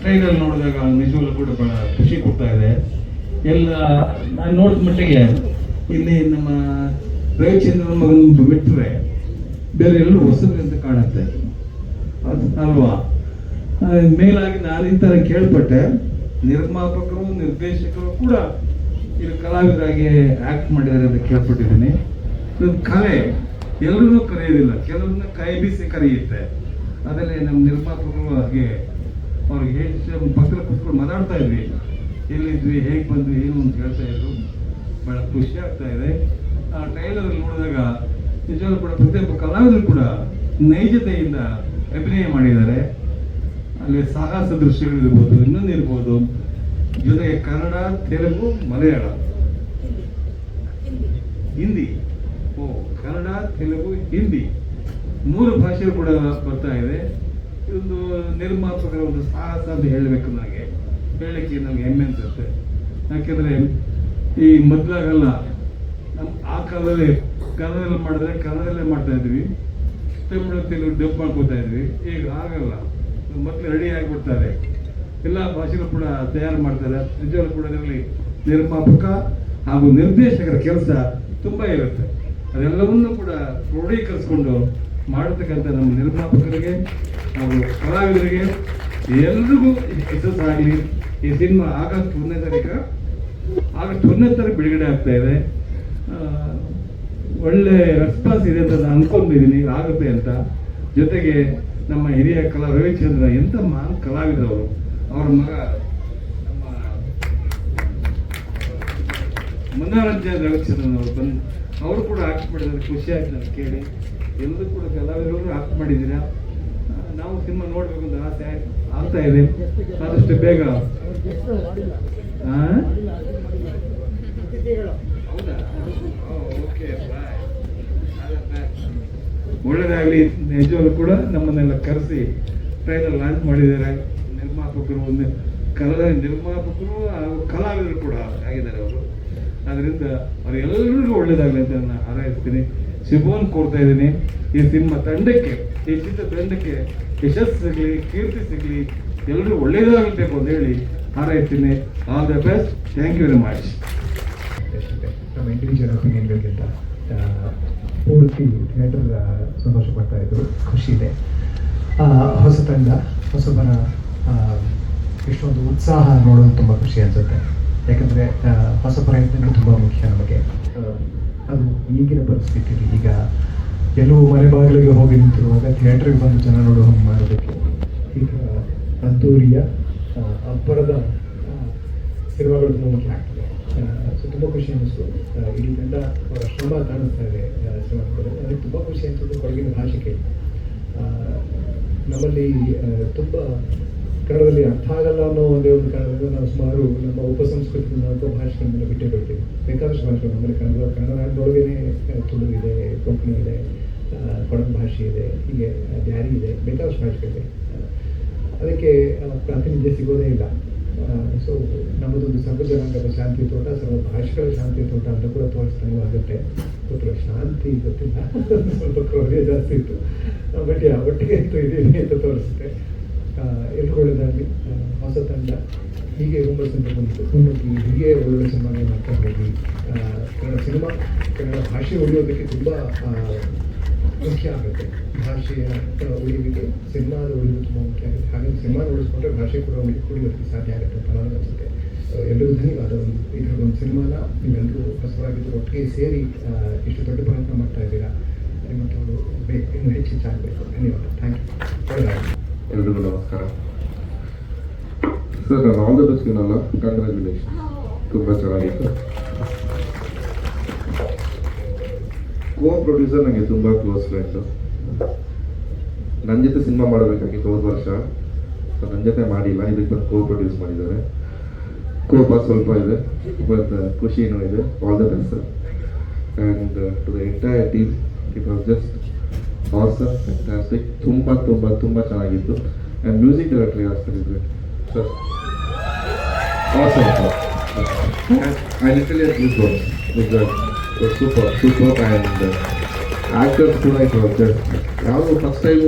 ಟ್ರೈನಲ್ಲಿ ನೋಡಿದಾಗ ನಿಜವಾಗ್ಲೂ ಕೂಡ ಬಹಳ ಖುಷಿ ಕೊಡ್ತಾ ಇದೆ. ಎಲ್ಲ, ನಾನು ನೋಡಿದ ಮಟ್ಟಿಗೆ ಇಲ್ಲಿ ನಮ್ಮ ರವಿಚಂದ್ರ ಮಗನ ಬಿಟ್ಟರೆ ಬೇರೆ ಎಲ್ಲರೂ ಹೊಸಬ್ರಂತ ಕಾಣುತ್ತೆ. ಅದು ಅಲ್ವಾ? ಮೇಲಾಗಿ ನಾನು ಈ ಥರ ಕೇಳ್ಪಟ್ಟೆ. ನಿರ್ಮಾಪಕರು, ನಿರ್ದೇಶಕರು ಕೂಡ ಇಲ್ಲಿ ಕಲಾವಿದರಾಗಿ ಆಕ್ಟ್ ಮಾಡಿದ್ದಾರೆ ಅಂತ ಕೇಳ್ಪಟ್ಟಿದ್ದೀನಿ. ಇದು ಕಲೆ. ಎಲ್ಲರನ್ನೂ ಕರೆಯೋದಿಲ್ಲ. ಕೆಲವ್ರನ್ನ ಕೈ ಬೀಸಿ ಕರೆಯುತ್ತೆ. ಅದರಲ್ಲಿ ನಮ್ಮ ನಿರ್ಮಾಪಕರು ಹಾಗೆ ಅವ್ರಿಗೆ ಹೇಳಿ ಪಕ್ಕದಲ್ಲಿ ಕುತ್ಕೊಂಡು ಮಾತಾಡ್ತಾ ಇದ್ವಿ. ಎಲ್ಲಿದ್ವಿ, ಹೇಗೆ ಬಂದ್ವಿ, ಏನು ಅಂತ ಹೇಳ್ತಾ ಇದ್ರು. ಬಹಳ ಖುಷಿ ಆಗ್ತಾ ಇದೆ. ಆ ಟ್ರೈಲರ್ ನೋಡಿದಾಗ ನಿಜವಾಗ್ಲೂ ಕೂಡ ಪ್ರತಿಯೊಬ್ಬ ಕಲಾವಿದರು ಕೂಡ ನೈಜತೆಯಿಂದ ಅಭಿನಯ ಮಾಡಿದ್ದಾರೆ. ಅಲ್ಲಿ ಸಾಹಸ ದೃಶ್ಯಗಳಿರ್ಬೋದು, ಇನ್ನೊಂದು ಇರ್ಬೋದು. ಜೊತೆಗೆ ಕನ್ನಡ, ತೆಲುಗು, ಮಲಯಾಳ. ಹಿಂದಿ. ಓ, ಕನ್ನಡ, ತೆಲುಗು, ಹಿಂದಿ. ಮೂರು ಭಾಷೆಗಳು ಕೂಡ ಬರ್ತಾ ಇದೆ. ಇದೊಂದು ನಿರ್ಮಾಪಕರ ಒಂದು ಸಾಹಸ ಅಂತ ಹೇಳಬೇಕು ನನಗೆ. ಹೇಳಲಿಕ್ಕೆ ನಮಗೆ ಹೆಮ್ಮೆ ಅನ್ಸುತ್ತೆ. ಯಾಕೆಂದ್ರೆ ಈ ಮೊದಲಾಗಲ್ಲ ನಮ್ಮ ಆ ಕಾಲದಲ್ಲಿ ಕನ್ನಡದಲ್ಲಿ ಮಾಡಿದ್ರೆ ಕನ್ನಡದಲ್ಲೇ ಮಾಡ್ತಾ ಇದ್ವಿ. ತಮಿಳು, ತೆಲುಗು ಡಬ್ ಮಾಡ್ಕೋತಾ ಇದ್ವಿ. ಈಗ ಆಗಲ್ಲ ಮೊದಲು ರೆಡಿ ಆಗಿಬಿಡ್ತಾರೆ. ಎಲ್ಲ ಭಾಷೆಗಳು ಕೂಡ ತಯಾರು ಮಾಡ್ತಾರೆ. ನಿಜವಾಗ್ಲೂ ಕೂಡ ಅದರಲ್ಲಿ ನಿರ್ಮಾಪಕ ಹಾಗೂ ನಿರ್ದೇಶಕರ ಕೆಲಸ ತುಂಬ ಇರುತ್ತೆ. ಅದೆಲ್ಲವನ್ನೂ ಕೂಡ ಕ್ರೋಢೀಕರಿಸ್ಕೊಂಡು ಮಾಡತಕ್ಕಂಥ ನಮ್ಮ ನಿರ್ಮಾಪಕರಿಗೆ ಹಾಗೂ ಕಲಾವಿದರಿಗೆ ಎಲ್ರಿಗೂ ಯಶಸ್ಸಾಗಲಿ ಈ ಸಿನಿಮಾ ಆಗಸ್ಟ್ ಒಂದನೇ ತಾರೀಕು, ಆಗಸ್ಟ್ ಒಂದನೇ ತಾರೀಕು ಬಿಡುಗಡೆ ಆಗ್ತಾ ಇದೆ. ಒಳ್ಳೆ ರೆಸ್ಪಾನ್ಸ್ ಇದೆ ಅಂತ ನಾನು ಅನ್ಕೊಂಡಿದ್ದೀನಿ, ಆಗುತ್ತೆ ಅಂತ. ಜೊತೆಗೆ ನಮ್ಮ ಹಿರಿಯ ಕಲಾ ರವಿಚಂದ್ರ ಎಂಥ ಮಹಾನ್ ಕಲಾವಿದರವರು ಅವರ. ಮಗ ನಮ್ಮ ಮನೋರಂಜನ್ ರವಿಚಂದ್ರನ್ ಅವರು ಬಂದು, ಅವರು ಕೂಡ ಆಕ್ಟ್ ಮಾಡಿದ್ದಾರೆ, ಖುಷಿ ಆಯ್ತು ನಾನು ಕೇಳಿ. ಎಲ್ಲರೂ ಕೂಡ ಕಲಾವಿದರು ಆಕ್ಟ್ ಮಾಡಿದ್ದೀರಾ? ನಾವು ಸಿನಿಮಾ ನೋಡ್ಬೇಕು ಅಂತ ಆಸೆ ಆಗ್ತಾ ಇದೆ. ಆದಷ್ಟು ಬೇಗ. ಒಳ್ಳೇದಾಗಲಿ ನಿಜವಾಗ್ಲೂ ಕೂಡ ನಮ್ಮನ್ನೆಲ್ಲ ಕರೆಸಿ ಟ್ರೈಲರ್ ಲಾಂಚ್ ಮಾಡಿದ್ದಾರೆ. ನಿರ್ಮಾಪಕರು ಒಂದು ಕಲಾ, ನಿರ್ಮಾಪಕರು ಹಾಗೂ ಕಲಾವಿದರು ಕೂಡ ಆಗಿದ್ದಾರೆ ಅವರು. ಅದರಿಂದ ಅವರೆಲ್ಲರಿಗೂ ಒಳ್ಳೇದಾಗಲಿ ಅಂತ ನಾನು ಹಾರೈಸ್ತೀನಿ. ಶುಭವನ್ನು ಕೊಡ್ತಾ ಇದ್ದೀನಿ. ಈ ಸಿನಿಮಾ ತಂಡಕ್ಕೆ, ಈ ಚಿತ್ರ ತಂಡಕ್ಕೆ ಯಶಸ್ಸು ಸಿಗಲಿ ಕೀರ್ತಿ ಸಿಗಲಿ ಎಲ್ಲರೂ ಒಳ್ಳೇದಾಗಬೇಕು ಅಂತ ಹೇಳಿ ಹಾರೈಸ್ತೀನಿ. All the best thank you very much ನಮ್ಮ ಇಂಡಿವಿಜುವಲ್ ಒಪಿನಿಯನ್ಗಳಿಗಿಂತ ಪೂರ್ತಿ ಥಿಯೇಟರ್ ಸಂತೋಷ ಪಡ್ತಾ ಇದ್ರು. ಖುಷಿ ಇದೆ. ಹೊಸ ತಂಡ, ಹೊಸಬರ ಇಷ್ಟೊಂದು ಉತ್ಸಾಹ ನೋಡೋದು ತುಂಬ ಖುಷಿ ಅನಿಸುತ್ತೆ. ಯಾಕಂದರೆ ಹೊಸ ಪ್ರಯತ್ನಗಳು ತುಂಬ ಮುಖ್ಯ ನಮಗೆ. ಅದು ಈಗಿನ ಪರಿಸ್ಥಿತಿಯಲ್ಲಿ ಈಗ ಕೆಲವು ಮನೆ ಬಾಗಿಲಿಗೆ ಹೋಗಿ ನಿಂತಿರುವಾಗ ಥಿಯೇಟ್ರಿಗೆ ಬಂದು ಜನ ನೋಡೋ ಹಂಗೆ ಮಾಡೋದಕ್ಕೆ. ಈಗ ಅದ್ದೂರಿಯ ಅಬ್ಬರದ ಸಿನಿಮಾಗಳು ಮುಖ್ಯ ಆಗ್ತದೆ. ಸೊ ತುಂಬ ಖುಷಿ ಅನಿಸ್ತು ಇಲ್ಲಿ ತಂಡ ಅವರ ಶ್ರಮ ಕಾಣಿಸ್ತಾ ಇದೆ ಸಿನಿಮಾಗಳು ನನಗೆ ತುಂಬ ಖುಷಿ ಅನಿಸ್ತು ಕೊಡಗಿನ ಭಾಷೆ ಕೇಳಿ ನಮ್ಮಲ್ಲಿ ತುಂಬ ಕನ್ನಡದಲ್ಲಿ ಅರ್ಥ ಆಗಲ್ಲ ಅನ್ನೋ ಒಂದೇ ಒಂದು ಕಾರಣದಿಂದ ನಾವು ಸುಮಾರು ನಮ್ಮ ಉಪಸಂಸ್ಕೃತಿನ ಅಥವಾ ಭಾಷೆಗಳನ್ನೆಲ್ಲ ಬಿಟ್ಟೇ ಬಿಡ್ತೀವಿ. ಬೇಕಾದಷ್ಟು ಭಾಷೆಗಳು, ಆಮೇಲೆ ಕನ್ನಡ ಕನ್ನಡ ನಾಡಿನೊಳಗೇನೆ ತುಳು ಇದೆ ಕೊಂಕಣಿ ಇದೆ ಕೊಡಗು ಭಾಷೆ ಇದೆ, ಹೀಗೆ ಜಾರಿ ಇದೆ, ಬೇಕಾದಷ್ಟು ಭಾಷೆಗಳಿದೆ. ಅದಕ್ಕೆ ಪ್ರಾತಿನಿಧ್ಯ ಸಿಗೋದೇ ಇಲ್ಲ. ಸೊ ನಮ್ಮದೊಂದು ಸರ್ವ ಜನಾಂಗದ ಶಾಂತಿ ತೋಟ, ಸರ್ವ ಭಾಷೆಗಳ ಶಾಂತಿ ತೋಟ ಅಂತ ಕೂಡ ತೋರಿಸ್ದಂಗೂ ಆಗುತ್ತೆ ಗೊತ್ತಿಲ್ಲ, ಶಾಂತಿ ಗೊತ್ತಿಲ್ಲ. ಸ್ವಲ್ಪ ಕ್ರೌರ್ಯ ಜಾಸ್ತಿ ಇತ್ತು. ಬಟ್ ಒಟ್ಟಿಗೆ ಇತ್ತು ಇದೀವಿ ಅಂತ ತೋರಿಸುತ್ತೆ. ಒಳ್ಳೆಯದಾಗಲಿ ಹೊಸ ತಂಡ ಹೀಗೆ ಹುಮ್ಮಸ್ಸಿಂದ ಬಂತು ಮುನ್ನುಗ್ಗಿ ಹೀಗೆ ಒಳ್ಳೆ ಸಿನಿಮಾನ ಮಾಡ್ತಾ ಹೋಗಿ. ಕನ್ನಡ ಸಿನಿಮಾ ಕನ್ನಡ ಭಾಷೆ ಉಳಿಯೋದಕ್ಕೆ ತುಂಬ ಮುಖ್ಯ ಆಗುತ್ತೆ. ಭಾಷೆಯ ಉಳಿಯೋದಕ್ಕೆ ಸಿನಿಮಾದ ಉಳಿವು ತುಂಬ ಮುಖ್ಯ ಆಗುತ್ತೆ. ಹಾಗಾಗಿ ಸಿನಿಮಾ ಉಳಿಸ್ಕೊಂಡ್ರೆ ಭಾಷೆ ಕೂಡ ಉಳಿ ಉಳಿಯೋದಕ್ಕೆ ಸಾಧ್ಯ ಆಗುತ್ತೆ ಅಂತ ನನಗೆ ಅನಿಸುತ್ತೆ. ಆ, ಎಲ್ರಿಗೂ ಧನ್ಯವಾದ. ಒಂದು ಇದರ ಒಂದು ಸಿನಿಮಾನ ನೀವೆಲ್ಲರೂ ಹೊಸವಾಗಿದ್ದು ಒಟ್ಟಿಗೆ ಸೇರಿ ಇಷ್ಟು ದೊಡ್ಡ ಪ್ರಯತ್ನ ಮಾಡ್ತಾ ಇದ್ದೀರಾ. ನಿಮ್ಮಂಥವ್ರು ಬೇಕು ಇನ್ನೂ ಹೆಚ್ಚು ಹೆಚ್ಚಾಗಬೇಕು. ಧನ್ಯವಾದ. ಥ್ಯಾಂಕ್ ಯು ಎಲ್ರಿಗೂ ನಮಸ್ಕಾರ. ಸರ್, ನಾನು ಆಲ್ ದ ಬೆಸ್ಟ್ ಏನಲ್ಲ ಕಂಗ್ರ್ಯಾಚುಲೇಷನ್ ತುಂಬ ಚೆನ್ನಾಗಿತ್ತು. ಕೋ ಪ್ರೊಡ್ಯೂಸರ್ ನನಗೆ ತುಂಬ ಕ್ಲೋಸ್ ಫ್ರೆಂಡು ನನ್ನ ಜೊತೆ ಸಿನಿಮಾ ಮಾಡಬೇಕಾಗಿತ್ತು ಹೋದ ವರ್ಷ. ನನ್ನ ಜೊತೆ ಮಾಡಿಲ್ಲ. ಇದಕ್ಕೆ ಬಂದು ಕೋ ಪ್ರೊಡ್ಯೂಸ್ ಮಾಡಿದ್ದಾರೆ ಕೋಪ ಸ್ವಲ್ಪ ಇದೆ. ಬಟ್ ಖುಷಿನೂ ಇದೆ. All the best sir and to the entire team it was just awesome fantastic ತುಂಬ ತುಂಬ ತುಂಬ ಚೆನ್ನಾಗಿತ್ತು. ಆ್ಯಂಡ್ ಮ್ಯೂಸಿಕ್ ಡೈರೆಕ್ಟರ್ ಯಾರು ಸರ್ ಇದ್ರೆ? Sir awesome I literally use was super super and actors ಕೂಡ ಇಟ್ ಜಸ್ಟ್ ಯಾವುದು ಫಸ್ಟ್ ಟೈಮ್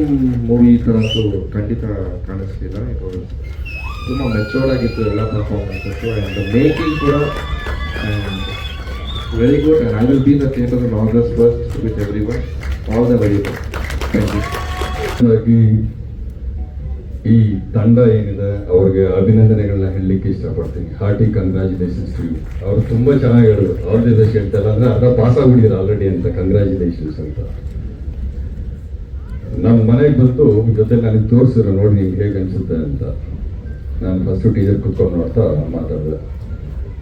ಮೂವಿ ಈ ಥರ ಅಂತೂ ಖಂಡಿತ ಕಾಣಿಸ್ಲಿಲ್ಲ. ವಾಸ್ ತುಂಬ ಮೆಚೋರ್ಡ್ ಆಗಿತ್ತು ಎಲ್ಲ ಪರ್ಫಾರ್ಮೆನ್ಸಸ್ಸು ಆ್ಯಂಡ್ ಮೇಕಿಂಗ್ ಕೂಡ very good and I will be the theatre all August first with everyone all thank you ಹಾಗಾಗಿ ಈ ತಂಡ ಏನಿದೆ, ಅವ್ರಿಗೆ ಅಭಿನಂದನೆಗಳನ್ನ ಹೇಳಲಿಕ್ಕೆ ಇಷ್ಟಪಡ್ತೀನಿ. ಹಾರ್ಟಿ ಕಂಗ್ರ್ಯಾಚುಲೇಷನ್ಸ್ ಟು ಅವ್ರು ತುಂಬ ಚೆನ್ನಾಗಿ ಹೇಳಿದ್ರು. ಅವ್ರದ್ದು ಇದೆ ಹೇಳ್ತಾರೆ ಅಂದ್ರೆ ಅರ್ಧ ಪಾಸ್ ಆಗ್ಬಿಟ್ಟಿದ್ರು ಆಲ್ರೆಡಿ ಅಂತ. ಕಂಗ್ರ್ಯಾಚುಲೇಷನ್ಸ್ ಅಂತ. ನಮ್ಮ ಮನೆಗೆ ಬಂದು ಜೊತೆ ನನಗೆ ತೋರಿಸಿದ್ರು ನೋಡಿ ನಿಮ್ಗೆ ಹೇಗೆ ಅನಿಸುತ್ತೆ ಅಂತ. ನಾನು ಫಸ್ಟು ಟೀಚರ್ ಕುತ್ಕೊಂಡು ನೋಡ್ತಾ ಮಾತಾಡಿದೆ.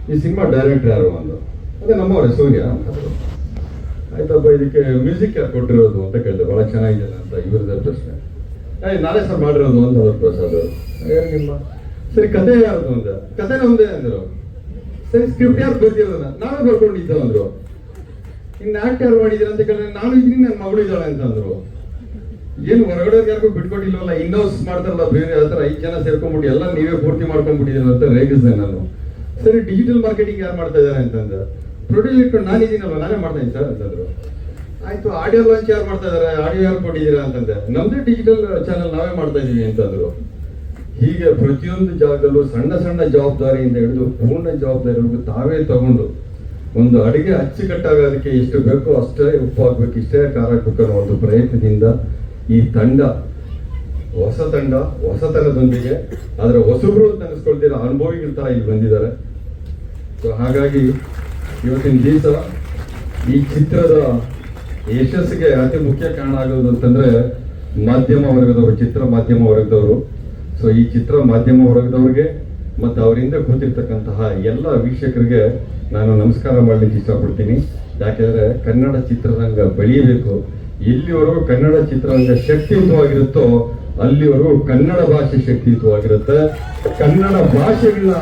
ಈ ಸಿನಿಮಾ ಡೈರೆಕ್ಟರ್ ಯಾರು ಅಂದರು? ಅದೇ ನಮ್ಮವರೇ ಸೂರ್ಯ ಅಂತಂದ್ರು ಆಯ್ತಪ್ಪ ಇದಕ್ಕೆ ಮ್ಯೂಸಿಕ್ ಯಾರು ಕೊಟ್ಟಿರೋದು ಅಂತ ಕೇಳಿದೆ. ಭಾಳ ಚೆನ್ನಾಗಿದೆ ಅಂತ ಇವ್ರದ ಪ್ರಶ್ನೆ. ಏಯ್ ನಾನೇ ಸರ್ ಮಾಡಿರೋದು ಅಂತ ಅವ್ರ ಪ್ರಸಾದ್ ಏನ್ ನಿಮ್ಮ ಸರಿ ಕತೆ ಯಾವ್ದು ಅಂದ ಕತೆ ನಮ್ದೇ ಅಂದರು. ಸರಿ ಸ್ಕ್ರಿಪ್ಟ್ ಯಾರು ಬರ್ತಿರೋದ ನಾವೇ ಬರ್ಕೊಂಡಿದ್ದ ಅಂದ್ರು. ಇನ್ನು ಆಕ್ಟ್ ಯಾರು ಮಾಡಿದ್ದೀರ ಅಂತ ಕೇಳಿದ್ರೆ ನಾನು ಇದೀನಿ ನನ್ನ ಮಗಳು ಇದ್ದಾಳೆ ಅಂತ ಅಂದ್ರು. ಏನು ಹೊರಗಡೆ ಯಾರಿಗೂ ಬಿಟ್ಕೊಟ್ಟಿಲ್ವಲ್ಲ ಇನ್ನೋಸ್ ಮಾಡ್ತಾರಲ್ಲ ಬೇರೆ ಆ ಥರ ಐದು ಜನ ಸೇರ್ಕೊಂಡ್ಬಿಟ್ಟು ಎಲ್ಲ ನೀವೇ ಪೂರ್ತಿ ಮಾಡ್ಕೊಂಡ್ಬಿಟ್ಟಿದ್ದೀರ ಅಂತ ರೇಗಿಸ್ದೆ ನಾನು. ಸರಿ ಡಿಜಿಟಲ್ ಮಾರ್ಕೆಟಿಂಗ್ ಯಾರು ಮಾಡ್ತಾ ಇದ್ದಾರೆ ಅಂತಂದ. ಪ್ರೊಡ್ಯೂಸ್ ಇಟ್ಕೊಂಡು ನಾನಿದ್ದೀನಲ್ಲ ನಾನೇ ಮಾಡ್ತಾ ಇದ್ದೀನಿ ಸರ್ ಅಂತಂದ್ರು. ಆಯ್ತು ಆಡಿಯೋ ಲಾಂಚ್ ಯಾರು ಮಾಡ್ತಾ ಇದಾರೆ? ಆಡಿಯೋ ಯಾರು ಕೊಟ್ಟಿದ್ದೀರಾ ಅಂತಂದೆ. ನಮ್ದೇ ಡಿಜಿಟಲ್ ಚಾನಲ್ ನಾವೇ ಮಾಡ್ತಾ ಇದೀವಿ ಅಂತಂದ್ರು. ಹೀಗೆ ಪ್ರತಿಯೊಂದು ಜಾಗದಲ್ಲೂ ಸಣ್ಣ ಸಣ್ಣ ಜವಾಬ್ದಾರಿಯಿಂದ ಹಿಡಿದು ಪೂರ್ಣ ಜವಾಬ್ದಾರಿವರೆಗೂ ತಾವೇ ತಗೊಂಡು ಒಂದು ಅಡಿಗೆ ಅಚ್ಚುಕಟ್ಟಾಗೋದಕ್ಕೆ ಎಷ್ಟು ಬೇಕೋ ಅಷ್ಟೇ ಉಪ್ಪು ಹಾಕ್ಬೇಕು ಇಷ್ಟೇ ಖಾರ ಹಾಕ್ಬೇಕು ಒಂದು ಪ್ರಯತ್ನದಿಂದ ಈ ತಂಡ, ಹೊಸ ತಂಡ, ಹೊಸತನದೊಂದಿಗೆ ಆದರೆ ಹೊಸಬ್ರು ಅಂತ ಅನಿಸ್ಕೊಳ್ತೀರ? ಅನುಭವಿಗಳ ತರ ಇಲ್ಲಿ ಬಂದಿದ್ದಾರೆ. ಸೊ ಹಾಗಾಗಿ ಇವತ್ತಿನ ದಿವಸ ಈ ಚಿತ್ರದ ಯಶಸ್ಸಿಗೆ ಅತಿ ಮುಖ್ಯ ಕಾರಣ ಆಗೋದು ಅಂತಂದ್ರೆ ಮಾಧ್ಯಮ ವರ್ಗದವರು, ಚಿತ್ರ ಮಾಧ್ಯಮ ವರ್ಗದವರು. ಸೊ ಈ ಚಿತ್ರ ಮಾಧ್ಯಮ ವರ್ಗದವ್ರಿಗೆ ಮತ್ತು ಅವರಿಂದ ಕೂತಿರ್ತಕ್ಕಂತಹ ಎಲ್ಲ ವೀಕ್ಷಕರಿಗೆ ನಾನು ನಮಸ್ಕಾರ ಮಾಡ್ಲಿಕ್ಕೆ ಇಷ್ಟಪಡ್ತೀನಿ. ಯಾಕೆಂದರೆ ಕನ್ನಡ ಚಿತ್ರರಂಗ ಬೆಳೆಯಬೇಕು. ಎಲ್ಲಿವರೆಗೂ ಕನ್ನಡ ಚಿತ್ರರಂಗ ಶಕ್ತಿಯುತವಾಗಿರುತ್ತೋ ಅಲ್ಲಿವರೆಗೂ ಕನ್ನಡ ಭಾಷೆ ಶಕ್ತಿಯುತವಾಗಿರುತ್ತೆ. ಕನ್ನಡ ಭಾಷೆಗಳನ್ನ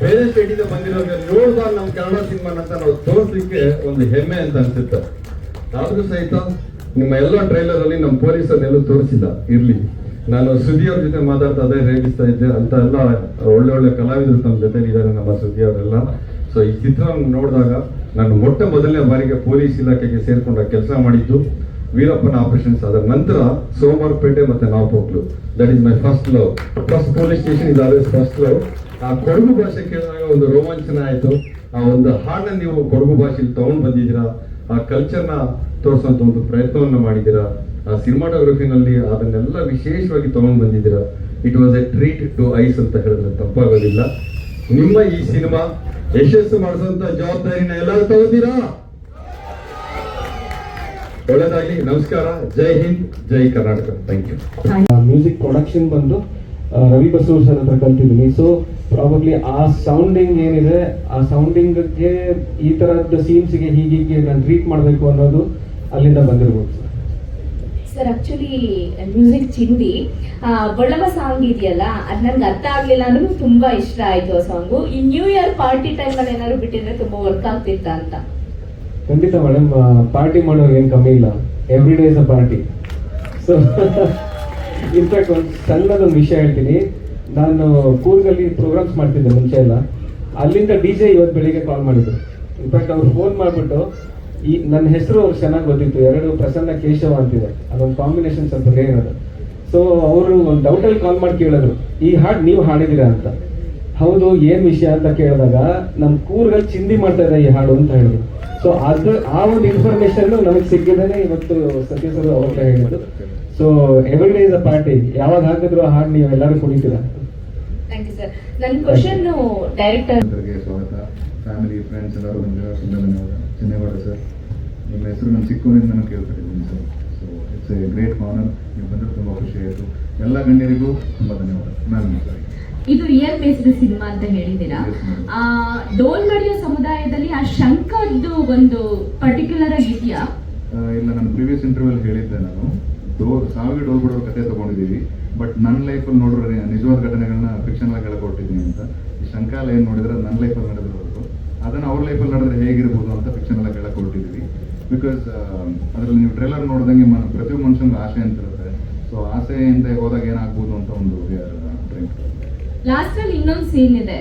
ಬೇರೆ ಸ್ಟೇಟಿಂದ ಬಂದಿರೋರಿಗೆ ನೋಡ್ದಾಗ ನಮ್ಮ ಕನ್ನಡ ಸಿನಿಮಾ ಅಂತ ನಾವು ತೋರಿಸ್ಲಿಕ್ಕೆ ಒಂದು ಹೆಮ್ಮೆ ಅಂತ ಅನ್ಸುತ್ತೆ. ಆದರೂ ಸಹಿತ? ನಿಮ್ಮ ಎಲ್ಲ ಟ್ರೈಲರ್ ಅಲ್ಲಿ ನಮ್ಮ ಪೊಲೀಸರನ್ನೆಲ್ಲೂ ತೋರಿಸಿಲ್ಲ ಇರ್ಲಿ. ನಾನು ಸುದ್ದಿ ಅವ್ರ ಜೊತೆ ಮಾತಾಡ್ತಾ ಅದೇ ರೇಗಿಸ್ತಾ ಇದ್ದೆ, ಅಂತ ಎಲ್ಲ ಒಳ್ಳೆ ಒಳ್ಳೆ ಕಲಾವಿದರು ನಮ್ಮ ಜೊತೆ ಇದ್ದಾರೆ ನಮ್ಮ ಸುದ್ದಿ ಅವರೆಲ್ಲ ಸೊ ಈ ಚಿತ್ರವನ್ನು ನೋಡಿದಾಗ ನಾನು ಮೊಟ್ಟ ಮೊದಲನೇ ಬಾರಿಗೆ ಪೊಲೀಸ್ ಇಲಾಖೆಗೆ ಸೇರ್ಕೊಂಡ ಕೆಲಸ ಮಾಡಿದ್ದು, ವೀರಪ್ಪನ ಆಪರೇಷನ್ಸ್ ಅದರ ನಂತರ ಸೋಮವಾರಪೇಟೆ ಮತ್ತೆ Napoklu that is my first love first police station is always first love ಆ ಕೊಡಗು ಭಾಷೆ ಕೇಳಿದಾಗ ಒಂದು ರೋಮಾಂಚನ ಆಯ್ತು. ಆ ಒಂದು ಹಾಡನ್ನ ನೀವು ಕೊಡಗು ಭಾಷೆಯಲ್ಲಿ ತಗೊಂಡ್ ಬಂದಿದ್ದೀರಾ? ಆ ಕಲ್ಚರ್ನ ತೋರಿಸುವಂತ ಒಂದು ಪ್ರಯತ್ನವನ್ನ ಮಾಡಿದ್ದೀರಾ? ಆ ಸಿನಿಮಾಟೋಗ್ರಫಿನಲ್ಲಿ ಅದನ್ನೆಲ್ಲ ವಿಶೇಷವಾಗಿ ತಗೊಂಡ್ ಬಂದಿದ್ದೀರಾ? It was a treat to eyes ಅಂತ ಹೇಳಿದ್ರೆ ತಪ್ಪಾಗೋದಿಲ್ಲ. ನಿಮ್ಮ ಈ ಸಿನಿಮಾ ಯಶಸ್ಸು ಮಾಡಿಸುವಂತ ಜವಾಬ್ದಾರಿನ ಎಲ್ಲರೂ ತಗೋತೀರಾ ಒಳ್ಳೇದಾಗಿ ನಮಸ್ಕಾರ. Jai Hind, Jai Karnataka. Thank you music production ಬಂದು ರವಿ ಬಸೂರ್ ಸರ್ ಹತ್ರ ಕಲ್ತಿದ್ದೀನಿ. ಸೊ ಪ್ರಾಬಬ್ಲಿ ಆ ಸೌಂಡಿಂಗ್ ಏನಿದೆ ಆ ಸೌಂಡಿಂಗ್ಗೆ ಈ ತರದ್ದು ಸೀನ್ಸ್ಗೆ ಹೀಗೀಗೆ ನಾನು ಟ್ರೀಟ್ ಮಾಡಬೇಕು ಅನ್ನೋದು ಅಲ್ಲಿಂದ ಬಂದಿರ್ಬೋದು. ಸರ್ ಸರ್ ಆಕ್ಚುಲಿ ಮ್ಯೂಸಿಕ್ ಚಿಂದಿ ಬಳ್ಳವ ಸಾಂಗ್ ಇದೆಯಲ್ಲ ಅದು ನನಗೆ ಅರ್ಥ ಆಗ್ಲಿಲ್ಲ ಅಂದ್ರೂ ತುಂಬಾ ಇಷ್ಟ ಆಯ್ತು ಆ ಸಾಂಗು ಈ ನ್ಯೂ ಇಯರ್ ಪಾರ್ಟಿ ಟೈಮ್ ಅಲ್ಲಿ ಏನಾದ್ರು ಬಿಟ್ಟಿದ್ರೆ ತುಂಬಾ ವರ್ಕ್ ಆಗ್ತಿತ್ತ ಅಂತ. ಖಂಡಿತ ಮೇಡಮ್ ಪಾರ್ಟಿ ಮಾಡೋರು ಏನು ಕಮ್ಮಿ ಇಲ್ಲ. Every day is a party so in fact ಒಂದು ಸಣ್ಣದೊಂದು ವಿಷಯ ಹೇಳ್ತೀನಿ. ನಾನು ಕೂರ್ಗಲ್ಲಿ ಪ್ರೋಗ್ರಾಮ್ಸ್ ಮಾಡ್ತಿದ್ದೆ ಮುಂಚೆ ಎಲ್ಲ. ಅಲ್ಲಿಂದ ಡಿ ಜೆ ಇವತ್ತು ಬೆಳಿಗ್ಗೆ ಕಾಲ್ ಮಾಡಿದ್ರು. ಇನ್ಫ್ಯಾಕ್ಟ್ ಅವ್ರು ಫೋನ್ ಮಾಡಿಬಿಟ್ಟು, ಈ ನನ್ನ ಹೆಸರು ಅವ್ರು ಚೆನ್ನಾಗಿ ಗೊತ್ತಿತ್ತು. ಎರಡು ಪ್ರಸನ್ನ ಕೇಶವ ಅಂತಿದೆ. ಅದೊಂದು ಕಾಂಬಿನೇಷನ್ ಸ್ವಲ್ಪ ಅದು. ಸೊ ಅವರು ಒಂದು ಡೌಟಲ್ಲಿ ಕಾಲ್ ಮಾಡಿ ಕೇಳಿದ್ರು. ಈ ಹಾಡು ನೀವು ಹಾಡಿದ್ದೀರಾ ಅಂತ. ಹೌದು, ಏನು ವಿಷಯ? ಅಂತ ಕೇಳಿದಾಗ ನಮ್ಮ ಕೂರ್ಗಲ್ಲಿ ಚಿಂದಿ ಮಾಡ್ತಾ ಇದೆ ಈ ಹಾಡು ಅಂತ ಹೇಳಿದ್ರು. ಸೊ ಅದು ಆ ಒಂದು ಇನ್ಫಾರ್ಮೇಶನ್ ನಮಗೆ ಸಿಕ್ಕಿದ್ದೇನೆ ಇವತ್ತು ಸತೀಶ್ ಅವರು ಅವ್ರ ಹೇಳಿದ್ದು. So every day is a party ಯಾವಾಗ ಹಾಕಿದ್ರು ಆ ಹಾಡು ನೀವು ಎಲ್ಲರೂ ಕುಡಿತೀರ? ಥ್ಯಾಂಕ್ ಯು ಸರ್ ನನ್ನ ಕ್ವಶನ್ ಡೈರೆಕ್ಟರ್ ಸ್ವಾಗತ. ಫ್ಯಾಮಿಲಿ ಫ್ರೆಂಡ್ಸ್ ಎಲ್ಲರೂ ಬಂದಿರೋ ಧನ್ಯವಾದ ಚಿನ್ನೇಗೌಡ ಸರ್ ನಿಮ್ಮ ಹೆಸರು ನಾನು ಚಿಕ್ಕವನಿಂದ ನಾನು ಕೇಳ್ಪಟ್ಟಿದ್ದೀನಿ sir so it's a great honour ನೀವು ಬಂದರೆ ತುಂಬ ಖುಷಿ ಆಯಿತು. ಎಲ್ಲ ಗಣ್ಯರಿಗೂ ತುಂಬ ಧನ್ಯವಾದ. ನಾನು ಸರ್ ಇದು ರಿಯಲ್ ಬೇಸ್ಡ್ ಸಿನಿಮಾ ಅಂತ ಹೇಳಿದ್ದೀರಾ? ಡೋಲ್ ನಡೆಯೋ ಸಮುದಾಯದಲ್ಲಿ ಆ ಶಂಕರ್ದು ಒಂದು ಪರ್ಟಿಕ್ಯುಲರ್ ಆಗಿ ಇದೆಯಾ? ಇಲ್ಲ ನಾನು ಪ್ರೀವಿಯಸ್ ಇಂಟರ್ವ್ಯೂಲ್ ಹೇಳಿದ್ದೆ ನಾನು. ಸಾವಿಗೆ ಡೋರ್ ಬಿಡೋರ್ ಕತೆ ತಗೊಂಡಿದ್ದೀವಿ. ಬಟ್ ನನ್ನ ಲೈಫಲ್ಲಿ ನೋಡಿದ್ರೆ ನಿಜವಾದ ಘಟನೆಗಳನ್ನ ಫಿಕ್ಷನ್ ಆಗಿ ಹೇಳ್ಕೊಟ್ಟಿದ್ದೀನಿ ಅಂತ. ಈ ಶಂಕಾಲ ಏನು ನೋಡಿದ್ರೆ ನನ್ನ ಲೈಫಲ್ಲಿ ನಡೆದಿರೋದು. ಅದನ್ನು ಅವ್ರ ಲೈಫಲ್ಲಿ ನಡೆದ್ರೆ ಹೇಗಿರ್ಬೋದು ಅಂತ ಫಿಕ್ಷನ್ ಎಲ್ಲ ಹೇಳಕೊಟ್ಟಿದ್ದೀವಿ ಬಿಕಾಸ್ ಅದರಲ್ಲಿ ನೀವು ಟ್ರೇಲರ್ ನೋಡಿದಂಗೆ ಪ್ರತಿಯೊಬ್ಬ ಮನುಷ್ಯನಿಗೆ ಆಸೆ ಅಂತ ಇರುತ್ತೆ ಸೊ ಆಸೆಯಿಂದ ಹೋದಾಗ ಏನಾಗ್ಬೋದು ಅಂತ ಒಂದು ಡ್ರೀಮ್ ಲಾಸ್ಟ್ ಅಲ್ಲಿ ಇನ್ನೊಂದು ಸೀನ್ ಇದೆ.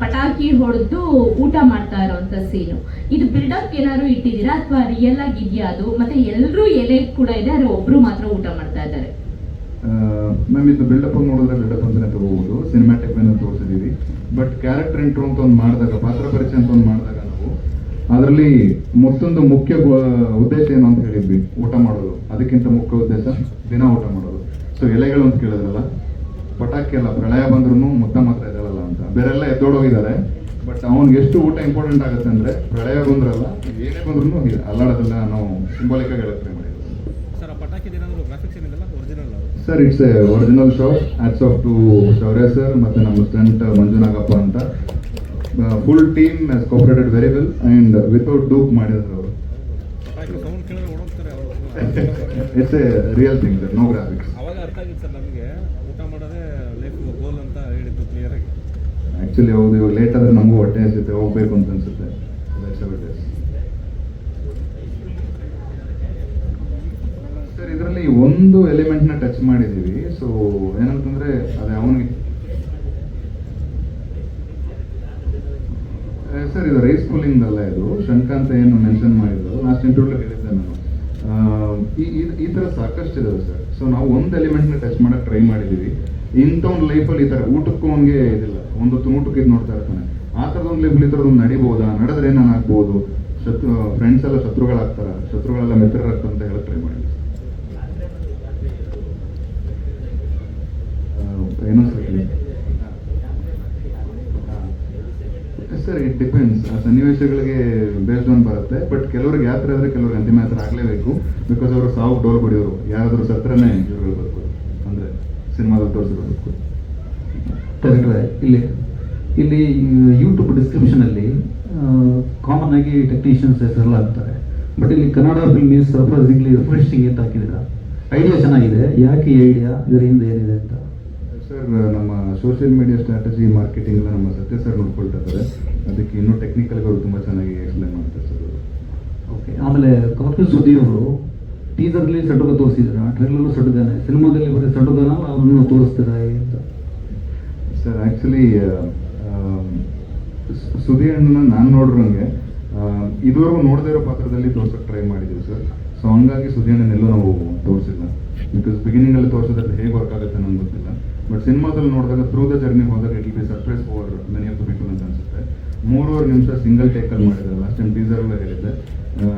ಪಟಾಕಿ ಹೊಡೆದು ಊಟ ಮಾಡ್ತಾ ಇರೋಂತ ಸೀನು ಇದು ಬಿಲ್ಡಪ್ ಏನಾದ್ರು ಇಟ್ಟಿದ್ದೀರಾ ಅಥವಾ ರಿಯಲ್ ಆಗಿ ಇದೆಯಾ ಅದು? ಮತ್ತೆ ಎಲ್ಲರೂ ಎಲೆ ಕೂಡ ಇದೆ, ಆದ್ರೆ ಒಬ್ರು ಮಾತ್ರ ಊಟ ಮಾಡ್ತಾ ಇದ್ದಾರೆ? ಮ್ಯಾಮ್ ಇದು ಬಿಲ್ಡಪ್ ನೋಡಿದ್ರೆ ಬಿಲ್ಡಪ್ ಅಂತಾನೆ ತಗೋಬಹುದು ಸಿನಿಮ್ಯಾಟಿಕ್ ಮೇಲೆ ತೋರಿಸಿದೀವಿ ಬಟ್ ಕ್ಯಾರೆಕ್ಟರ್ ಇಂಟ್ರೋ ಅಂತ ಒಂದು ಮಾಡಿದಾಗ, ಪಾತ್ರ ಪರಿಚಯ ಅಂತ ಒಂದು ಮಾಡಿದಾಗ ನಾವು, ಅದರಲ್ಲಿ ಮತ್ತೊಂದು ಮುಖ್ಯ ಉದ್ದೇಶ ಏನು ಅಂತ ಹೇಳಿದ್ವಿ. ಊಟ ಮಾಡೋದು. ಅದಕ್ಕಿಂತ ಮುಖ್ಯ ಉದ್ದೇಶ ದಿನ ಊಟ ಮಾಡೋದು. ಸೊ ಎಲೆಗಳು ಅಂತ ಕೇಳಿದ್ರಲ್ಲ ಪಟಾಕಿ ಅಲ್ಲ ಪ್ರಳಯ ಬಂದ್ರೂ ಮುದ್ದ ಮಾತ್ರ ಇದಲ್ಲ ಅಂತ. ಬೇರೆಲ್ಲ ಎದ್ದೋಡೋಗಿದ್ದಾರೆ. ಬಟ್ ಅವ್ನಿಗೆ ಎಷ್ಟು ಊಟ ಇಂಪಾರ್ಟೆಂಟ್ ಆಗುತ್ತೆ ಅಂದ್ರೆ ಪ್ರಳಯ ಬಂದ್ರಲ್ಲ ಏನೇ ಬಂದ್ರೂ ಅಲ್ಲಾಡೋದನ್ನ ನಾವು ಸಿಂಬಾಲಿಕ್ ಆಗಿ ಹೇಳಕ್ try sir it's a original show hats off to Shaurya sir ಮತ್ತೆ ನಮ್ಮ ಸ್ಟಂಟ್ ಮಂಜುನಾಗಪ್ಪ ಅಂತ. Full team has cooperated very well and without dupe ಮಾಡಿದ್ರು ಅವರು. It's a real thing sir no graphics ಅವಾಗ ಅರ್ಥ ಆಗಿತ್ತು ಸರ್ ನಮಗೆ ಊಟ ಮಾಡೋದೇ ಲೈಫ್ ಗೋಲ್ ಅಂತ ಹೇಳಿದ್ದು ಕ್ಲಿಯರ್ ಆಗಿ ಆಕ್ಚುಲಿ ಹೌದು ಇವಾಗ ಲೇಟ್ ಆದ್ರೆ ನಮಗೂ ಹೊಟ್ಟೆ ಅನ್ಸುತ್ತೆ ಹೋಗ್ಬೇಕು ಅಂತ ಅನ್ಸುತ್ತೆ. ಸರ್ ಇದರಲ್ಲಿ ಒಂದು ಎಲಿಮೆಂಟ್ನ ಟಚ್ ಮಾಡಿದೀವಿ ಸೊ ಏನಂತಂದ್ರೆ ಅದೇ ಅವನಿಗೆ ಸರ್ ಇದು ರೈಸ್ ಕೂಲಿಂಗ್ ಅಲ್ಲ ಇದು. ಶಂಕ ಅಂತ ಏನು ಮೆನ್ಷನ್ ಮಾಡಿದ್ರು. ಲಾಸ್ಟ್ ಇಂಟರ್ವ್ಯೂ ಹೇಳಿದ್ದೆ ನಾನು. ಈ ಈ- ತರ ಸಾಕಷ್ಟು ಇದಾವೆ ಸರ್ ಸೊ ನಾವು ಒಂದು ಎಲಿಮೆಂಟ್ನ ಟಚ್ ಮಾಡಕ್ ಟ್ರೈ ಮಾಡಿದೀವಿ ಇಂಥ ಒಂದು ಲೈಫಲ್ಲಿ ಈ ತರ ಊಟಕ್ಕೂ ಹಂಗೆ ಇದಿಲ್ಲ. ಒಂದು ಹೊತ್ತು ಊಟಕ್ಕೆ ಇದು ನೋಡ್ತಾ ಇರ್ತಾನೆ. ಆ ಥರದೊಂದು ಲೈಫಲ್ಲಿ ಈ ಥರದ್ದು ನಡೆದ್ರೆ ನಾನು ಆಗ್ಬೋದು ಶತ್ರು ಫ್ರೆಂಡ್ಸ್ ಎಲ್ಲ ಶತ್ರುಗಳಾಗ್ತಾರ? ಶತ್ರುಗಳೆಲ್ಲ ಮಿತ್ರರಾಗ್ತಾರೆ ಅಂತ ಹೇಳಕ್ ಟ್ರೈ ಮಾಡಿ. ಏನೋ ಸರ್ ಹೇಳಿ. ಇಟ್ ಡಿಪೆಂಡ್ಸ್ ಆ, ಸನ್ನಿವೇಶಗಳಿಗೆ ಬೇಸ್ಡ್ ಆನ್ ಬರುತ್ತೆ. ಬಟ್ ಕೆಲವ್ರಿಗೆ ಯಾತ್ರೆ ಆದ್ರೆ ಕೆಲವ್ರಿಗೆ ಅಂತಿಮ ಯಾತ್ರೆ ಆಗಲೇಬೇಕು. ಬಿಕಾಸ್ ಅವರು ಸಾವು ಡೋಲ್ ಬಡಿಯೋರು ಯಾರಾದರೂ ಸತ್ರನೇ ಇವ್ರುಗಳು ಬರ್ಬೋದು. ಅಂದ್ರೆ ಸಿನಿಮಾದಲ್ಲಿ ತೋರಿಸಿರೋ ಡೈರೆಕ್ಟ್ರೆ ಇಲ್ಲಿ ಇಲ್ಲಿ ಯೂಟ್ಯೂಬ್ ಡಿಸ್ಕ್ರಿಪ್ಷನಲ್ಲಿ ಕಾಮನ್ ಆಗಿ ಟೆಕ್ನಿಷಿಯನ್ಸ್ ಹೆಸರೆಲ್ಲ ಹಾಕ್ತಾರೆ ಬಟ್ ಇಲ್ಲಿ Kannada film news surprisingly refreshing ಅಂತ ಹಾಕಿದ್ದೀರಾ? ಐಡಿಯಾ ಚೆನ್ನಾಗಿದೆ. ಯಾಕೆ ಈ ಐಡಿಯಾ ಇದರ ಹಿಂದೆ ಏನಿದೆ ಅಂತ? ಸರ್ ನಮ್ಮ ಸೋಷಿಯಲ್ ಮೀಡಿಯಾ ಸ್ಟ್ರಾಟಜಿ ಮಾರ್ಕೆಟಿಂಗ್ ಎಲ್ಲ ನಮ್ಮ ಸತ್ಯ ಸರ್ ನೋಡ್ಕೊಳ್ತಾ ಇದ್ದಾರೆ. ಅದಕ್ಕೆ ಇನ್ನೂ ಟೆಕ್ನಿಕಲ್ ಅವರು ತುಂಬ ಚೆನ್ನಾಗಿ ಎಕ್ಸ್ಪ್ಲೈನ್ ಮಾಡ್ತಾರೆ ಸರ್ ಓಕೆ ಆಮೇಲೆ ಕಾಫಿ ಸುದ್ದಿ ಅವರು ಟೀಸರ್ಲಿ ಸಡುಗ ತೋರಿಸಿದ್ರ. ಟ್ರೈಲರ್ಲು ಸಡುಗಾನೆ ಸಿನಿಮಾದಲ್ಲಿ ಬರೀ ಸಡುಗನ ಅವರನ್ನು ತೋರಿಸ್ತೀರಾ ಅಂತ. ಸರ್ ಆ್ಯಕ್ಚುಲಿ ಅಣ್ಣನ ನಾನು ನೋಡಿರೋಂಗೆ ಇದುವರೆಗೂ ನೋಡದೇ ಇರೋ ಪಾತ್ರದಲ್ಲಿ ತೋರ್ಸೋಕೆ ಟ್ರೈ ಮಾಡಿದ್ದೀವಿ ಸರ್. ಸೊ ಹಂಗಾಗಿ ಸುದಿ ಅಣ್ಣನೆಲ್ಲೂ ನಾವು ತೋರಿಸಿಲ್ಲ. ಬಿಕಾಸ್ ಬಿಗಿನಿಂಗಲ್ಲಿ ತೋರಿಸೋದ್ರೆ ಹೇಗೆ ವರ್ಕ್ ಆಗುತ್ತೆ ನಂಗೆ ಗೊತ್ತಿಲ್ಲ. ಬಟ್ ಸಿನಿಮಾದಲ್ಲಿ ನೋಡಿದಾಗ ಥ್ರೂ ದ ಜರ್ನಿ ಹೋದಾಗ it be surprise for many of the people ಅಂತ ಅನ್ಸುತ್ತೆ. ಮೂರುವರೆ ನಿಮಿಷ ಸಿಂಗಲ್ ಟೇಕಲ್ಲಿ ಮಾಡಿದ್ದಾರೆ. ಲಾಸ್ಟ್ ಟೈಮ್ ಟೀಸರ್ಲ್ಲೇ ಹೇಳಿದ್ದೆ.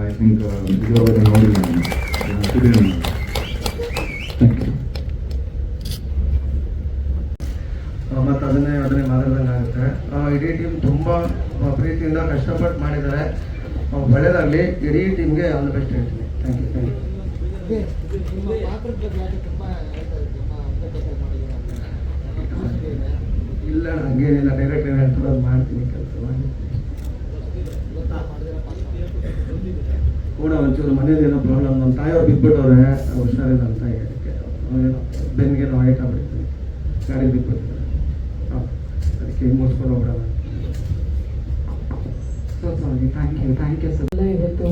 ಐ ಥಿಂಕ್ ಇದುವರೆಗೆ ನೋಡಿಲ್ಲ ಸುದಿ ಅಣ್ಣ ಥ್ಯಾಂಕ್ ಯು ಮತ್ತು ಅದನ್ನೇ ಅದನ್ನೇ ಮಾತಾಡ್ದಂಗೆ ಆಗುತ್ತೆ. ಇಡೀ ಟೀಮ್ ತುಂಬ ಪ್ರೀತಿಯಿಂದ ಕಷ್ಟಪಟ್ಟು ಮಾಡಿದ್ದಾರೆ. ಒಳ್ಳೆಯದಾಗಲಿ ಇಡೀ ಟೀಮ್ಗೆ ಆಲ್ ದ ಬೆಸ್ಟ್ ಹೇಳ್ತೀನಿ. ಥ್ಯಾಂಕ್ ಯು ಥ್ಯಾಂಕ್ ಯು ಇಲ್ಲ ಹಂಗೇನಿಲ್ಲ. ಡೈರೆಕ್ಟ್ ಏನು ಹೇಳ್ತಾರೆ, ಅದು ಮಾಡ್ತೀನಿ ಕೆಲಸ ಕೂಡ ಒಂಚೂರು ಮನೇಲಿ ಏನೋ ಪ್ರಾಬ್ಲಮ್ ನಮ್ಮ ತಾಯಿಯವ್ರು ಬಿದ್ದುಬಿಟ್ಟವ್ರೆ ಹುಷಾರಿಲ್ಲ ಅಂತ ಅವೇನೋ ಬೆನ್ನಿಗೆ ನಾವು ಹೈಟ್ ಬಿಡ್ತೀನಿ ಗಾಡಿ ಬಿದ್ದುಬಿಟ್ಟು ಅದಕ್ಕೆ ಮುಗಿಸ್ಕೊಂಡು so sorry thank you thank you sir ಎಲ್ಲ ಇವತ್ತು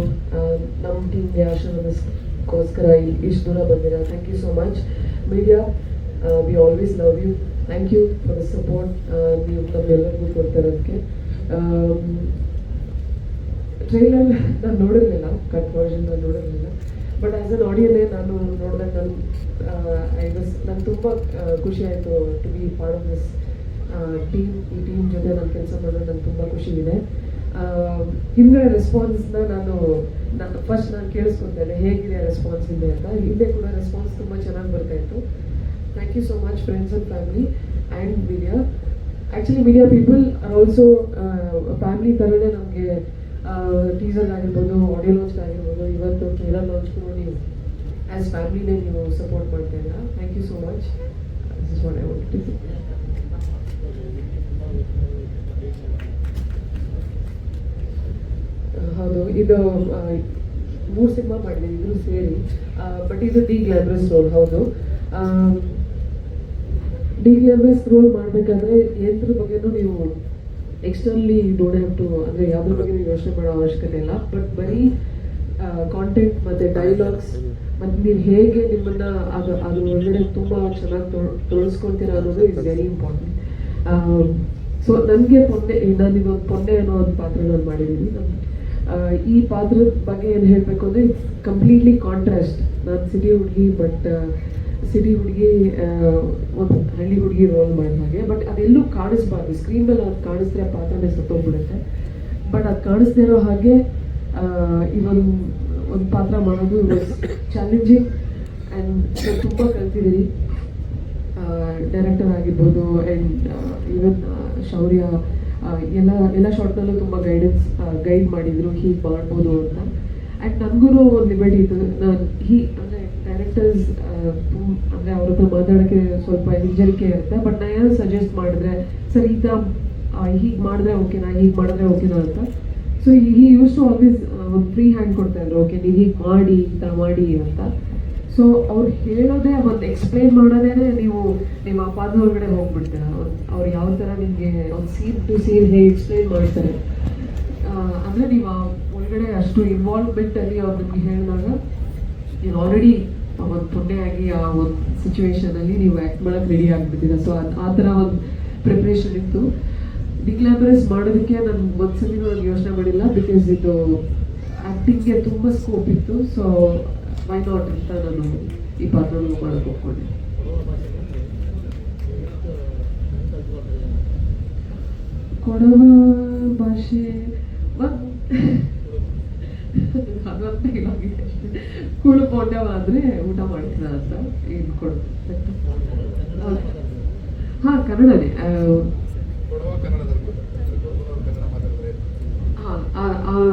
ನಮ್ಮ ಟೀಮ್ಗೆ ಆಶೀರ್ವಾದಕ್ಕೋಸ್ಕರ ಇಷ್ಟು ದೂರ ಬಂದಿರ? Thank you so much media we always love you thank you for the support ನೀವು ನಮ್ಮೆಲ್ಲರಿಗೂ ಕೊಡ್ತಿರೋದಕ್ಕೆ. ಟ್ರೈಲರ್ ನಾನು ನೋಡಿರಲಿಲ್ಲ ಕಟ್ ವರ್ಷನ್ ನಾನು ನೋಡಿರಲಿಲ್ಲ. ಬಟ್ ಆ್ಯಸ್ ಅನ್ ಆಡಿಯನ್ನೇ ನಾನು ನೋಡಿದಾಗ ನಾನು ಐ ವಾಸ್ ನಂಗೆ ತುಂಬ ಖುಷಿ ಆಯಿತು to be part of this team ಈ ಟೀಮ್ ಜೊತೆ ನಾನು ಕೆಲಸ ಮಾಡೋದು ನಂಗೆ ತುಂಬ ಖುಷಿ ಇದೆ ಹಿಂದಿನ ಹಿಂದೆ ರೆಸ್ಪಾನ್ಸ್ನ ನಾನು ನಾನು ಫಸ್ಟ್ ನಾನು ಕೇಳಿಸ್ಕೊತೇನೆ, ಹೇಗಿದೆ ರೆಸ್ಪಾನ್ಸ್ ಇದೆ ಅಂತ. ಹಿಂದೆ ಕೂಡ ರೆಸ್ಪಾನ್ಸ್ ತುಂಬ ಚೆನ್ನಾಗಿ ಬರ್ತಾ ಇತ್ತು. Thank you so much friends and family and media actually media people are also family ಥರನೇ ನಮಗೆ ಟೀಸರ್ ಆಗಿರ್ಬೋದು ಆಡಿಯೋ ಲಾಂಚ್ ಆಗಿರ್ಬೋದು, ಇವತ್ತು ಟ್ರೈಲರ್ ಲಾಂಚ್ಗೂ ನೀವು ಆ್ಯಸ್ ಫ್ಯಾಮಿಲಿನೇ ನೀವು ಸಪೋರ್ಟ್ ಮಾಡ್ತಾ ಇಲ್ಲ thank you so much this is what I want to ಹೌದು, ಇದು ಮೂರು ಸಿನಿಮಾ ಮಾಡಿದ್ದೀನಿ ಇದ್ರು ಸೇರಿ. ಬಟ್ ಇದು ಡಿ ಗ್ಲಾಮರಸ್ ರೋಲ್, ಹೌದು. ಡಿ ಗ್ಲಾಮರಸ್ ರೋಲ್ ಮಾಡಬೇಕಾದ್ರೆ ಏನ್ರ ಬಗ್ಗೆನೂ ನೀವು ಎಕ್ಸ್ಟರ್ನಲಿ ಡೋಂಟ್ ಹ್ಯಾವ್ ಟು ಅಂದರೆ ಯಾವುದ್ರ ಬಗ್ಗೆ ನೀವು ಯೋಚನೆ ಮಾಡೋ ಅವಶ್ಯಕತೆ ಇಲ್ಲ. ಬಟ್ ಬರೀ ಕಾಂಟೆಂಟ್ ಮತ್ತು ಡೈಲಾಗ್ಸ್ ಮತ್ತು ನೀವು ಹೇಗೆ ನಿಮ್ಮನ್ನು ಅದು ಅದ್ರ ಒಳಗಡೆ ತುಂಬ ಚೆನ್ನಾಗಿ ತೊಳಸ್ಕೊಳ್ತೀರ ಅನ್ನೋದು ಇಸ್ ವೆರಿ ಇಂಪಾರ್ಟೆಂಟ್ ಸೊ ನನಗೆ ಪೊನ್ನೆ ನಾನು ಇವಾಗ ಪೊನ್ನೆ ಅನ್ನೋ ಒಂದು ಪಾತ್ರ ನಾನು ಮಾಡಿದ್ದೀನಿ ಈ ಪಾತ್ರದ ಬಗ್ಗೆ ಏನು ಹೇಳಬೇಕು ಅಂದರೆ ಇಟ್ಸ್ ಕಂಪ್ಲೀಟ್ಲಿ ಕಾಂಟ್ರಾಸ್ಟ್ ನಾನು ಸಿಟಿ ಹುಡುಗಿ ಬಟ್ ಸಿಟಿ ಹುಡುಗಿ ಒಂದು ಹಳ್ಳಿ ಹುಡುಗಿ ರೋಲ್ ಮಾಡಿದ ಹಾಗೆ. ಬಟ್ ಅದೇ ಅದೆಲ್ಲೂ ಕಾಣಿಸ್ಬಾರ್ದು. ಸ್ಕ್ರೀನ್ ಮೇಲೆ ಅದು ಆ ಪಾತ್ರನೇ ಸತ್ತೋಗ್ಬಿಡುತ್ತೆ. ಬಟ್ ಅದು ಕಾಣಿಸ್ದೇ ಇರೋ ಹಾಗೆ ಇವನು ಈ ಒಂದು ಪಾತ್ರ ಮಾಡೋದು ಚಾಲೆಂಜಿಂಗ್ ಆ್ಯಂಡ್ ತುಂಬ ಕಲ್ತಿದ್ದೀನಿ ಡೈರೆಕ್ಟರ್ ಆಗಿರ್ಬೋದು ಆ್ಯಂಡ್ ಈವನ್ ಶೌರ್ಯ ಎಲ್ಲ ಎಲ್ಲ ಶಾರ್ಟ್ನಲ್ಲೂ ತುಂಬ ಗೈಡೆನ್ಸ್ ಗೈಡ್ ಮಾಡಿದರು. ಹೀಗೆ ಮಾಡ್ಬೋದು ಅಂತ. ಆ್ಯಂಡ್ ನನಗೂ ಒಂದು ಲಿಮಿಟ್ ಇತ್ತು. ನಾನು ಹೀ ಅಂದರೆ ಡೈರೆಕ್ಟರ್ಸ್ ಅಂದರೆ ಅವ್ರ ಹತ್ರ ಮಾತಾಡೋಕ್ಕೆ ಸ್ವಲ್ಪ ಹಿಂಜರಿಕೆ ಇರುತ್ತೆ. ಬಟ್ ನಾನು ಏನೋ ಸಜೆಸ್ಟ್ ಮಾಡಿದ್ರೆ, ಸರ್, ಈ ಥರ ಹೀಗೆ ಮಾಡಿದ್ರೆ ಓಕೆನಾ ಹೀಗೆ ಮಾಡಿದ್ರೆ ಓಕೆನಾ ಅಂತ. ಸೊ ಈ ಯೂಸ್ ಟು ಆಲ್ವೇಸ್ ಒಂದು ಫ್ರೀ ಹ್ಯಾಂಡ್ ಕೊಡ್ತಾ ಇದ್ರು. ಓಕೆ ನೀವು ಹೀಗೆ ಮಾಡಿ, ಈ ಥರ ಮಾಡಿ ಅಂತ. ಸೊ ಅವ್ರು ಹೇಳೋದೇ ಒಂದು ಎಕ್ಸ್ಪ್ಲೈನ್ ಮಾಡೋದೇ ನೀವು ನಿಮ್ಮ ಪಾದ ಒಳಗಡೆ ಹೋಗ್ಬಿಡ್ತೀರ. ಅವ್ರು ಯಾವ ಥರ ನಿಮಗೆ ಒಂದು ಸೀನ್ ಟು ಸೀನ್ ಹೇಗೆ ಎಕ್ಸ್ಪ್ಲೈನ್ ಮಾಡ್ತಾರೆ. ಅಂದರೆ ನೀವು ಆ ಒಳಗಡೆ ಅಷ್ಟು ಇನ್ವಾಲ್ವ್ಮೆಂಟ್ ಅಲ್ಲಿ ಅವ್ರು ನಿಮ್ಗೆ ಹೇಳಿದಾಗ ನೀವು ಆಲ್ರೆಡಿ ಒಂದು ಆಗಿ ಆ ಒಂದು ಸಿಚುವೇಶನಲ್ಲಿ ನೀವು ಆಕ್ಟ್ ಮಾಡಕ್ ರೆಡಿ ಆಗಿಬಿಟ್ಟಿದ್ದೀರ. ಸೊ ಆ ಥರ ಒಂದು ಪ್ರಿಪ್ರೇಷನ್ ಇತ್ತು. ಡಿಕ್ಲಾಮರಸ್ ಮಾಡೋದಕ್ಕೆ ನಾನು ಒಂದ್ಸಲಿ ನಾನು ಯೋಚನೆ ಮಾಡಿಲ್ಲ ಬಿಕಾಸ್ ಇದು ಆ್ಯಕ್ಟಿಂಗ್ಗೆ ತುಂಬ ಸ್ಕೋಪ್ ಇತ್ತು. ಸೊ ನಾಟ್ ಅಂತ ನಾನು ಈ ಪಾತ್ರ ಮಾಡಕ್ಕೆ ಒಪ್ಕೊಂಡೆ ಕೊಡವ ಭಾಷೆ ಇದೆ ಅಷ್ಟೇ. ಕೂಳು ಪೌಂಡ್ಯವಾದ್ರೆ ಊಟ ಮಾಡ್ತೀರ ಅಂತ ಏನು ಕೊಡು ಹಾ ಕನ್ನಡನೇ. ಹಾಂ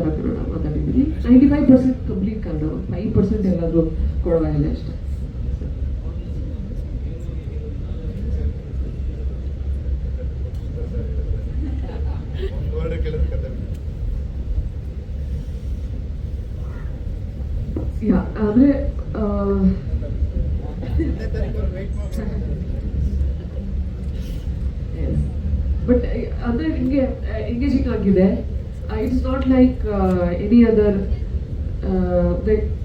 ಥರ ಕನ್ನಡ ಮಾತಾಡಿದ್ದೀನಿ ninety five percent complete Kannada ಒಂದು ಫೈವ್ ಪರ್ಸೆಂಟ್ ಎಲ್ಲಾದರೂ ಕೊಡವ ಇದೆ ಅಷ್ಟೇ ಯಾ ಅಂದರೆ ಬಟ್ ಅಂದರೆ ನಿಮಗೆ ಎಂಗೇಜಿಂಗ್ ಆಗಿದೆ it's not like any other